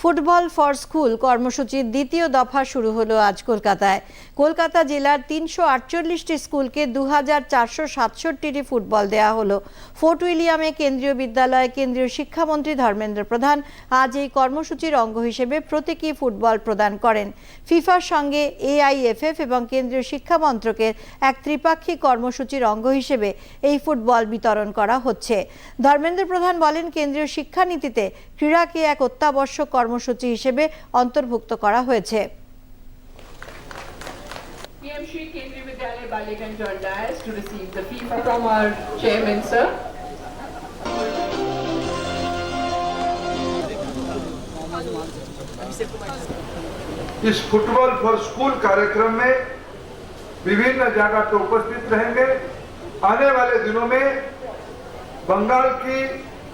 Football for school কর্মসূচির দ্বিতীয় দফা শুরু হলো আজ কলকাতায়। কলকাতা জেলার তিনশো আটচল্লিশটি স্কুলকে দু হাজার চারশো সাতষট্টিটি ফুটবল দেওয়া হলো। ফোর্ট উইলিয়ামে কেন্দ্রীয় বিদ্যালয়ে, কেন্দ্রীয় শিক্ষামন্ত্রী ধর্মেন্দ্র প্রধান আজ এই কর্মসূচির অঙ্গ হিসেবে প্রতীকী ফুটবল প্রদান করেন। ফিফার সঙ্গে এআইএফএফ এবং কেন্দ্রীয় শিক্ষা মন্ত্রকের এক ত্রিপাক্ষিক কর্মসূচির অঙ্গ হিসেবে এই ফুটবল বিতরণ করা হচ্ছে। ধর্মেন্দ্র প্রধান বলেন, কেন্দ্রীয় শিক্ষানীতিতে ক্রীড়াকে এক অত্যাবশ্যক কর্মসূচি হিসেবে অন্তর্ভুক্ত করা হয়েছে PM Shri Kendriya Vidyalaya Balikan joined us to receive the FIFA from our chairman, sir. इस फुटबॉल फॉर स्कूल कार्यक्रम में विभिन्न जगह पे उपस्थित रहेंगे आने वाले दिनों में बंगाल की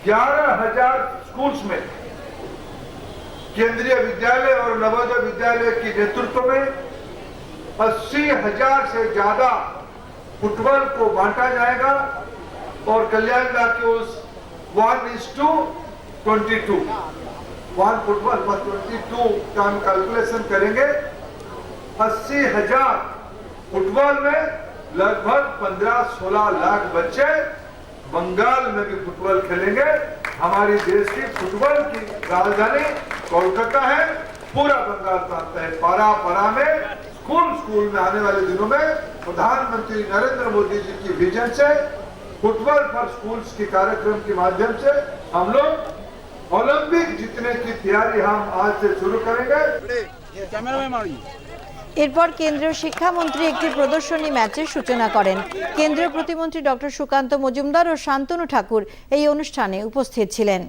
11,000 स्कूल्स में केंद्रीय विद्यालय और नवोदय विद्यालय के नेतृत्व में अस्सी हज़ार से ज़्यादा फुटबॉल को बांटा जाएगा और कल्याण दा के उस one is to twenty two one football पर ट्वेंटी टू का हम कैलकुलेशन करेंगे। अस्सी हज़ार फुटबॉल में लगभग पंद्रह सोलह लाख बच्चे बंगाल में भी फुटबॉल खेलेंगे। हमारी देश की फुटबॉल की राजधानी कोलकाता है पूरा बंगाल प्रांत है पारा पारा में स्कूल स्कूल में आने वाले दिनों में प्रधानमंत्री नरेंद्र मोदी जी की विजन से फुटबॉल फॉर स्कूल्स के कार्यक्रम के माध्यम से हम लोग ओलंपिक जीतने की तैयारी हम आज से शुरू करेंगे এরপর কেন্দ্রীয় শিক্ষামন্ত্রী একটি প্রদর্শনী ম্যাচের সূচনা করেন কেন্দ্রীয় প্রতিমন্ত্রী ডক্টর সুকান্ত মজুমদার ও শান্তনু ঠাকুর এই অনুষ্ঠানে উপস্থিত ছিলেন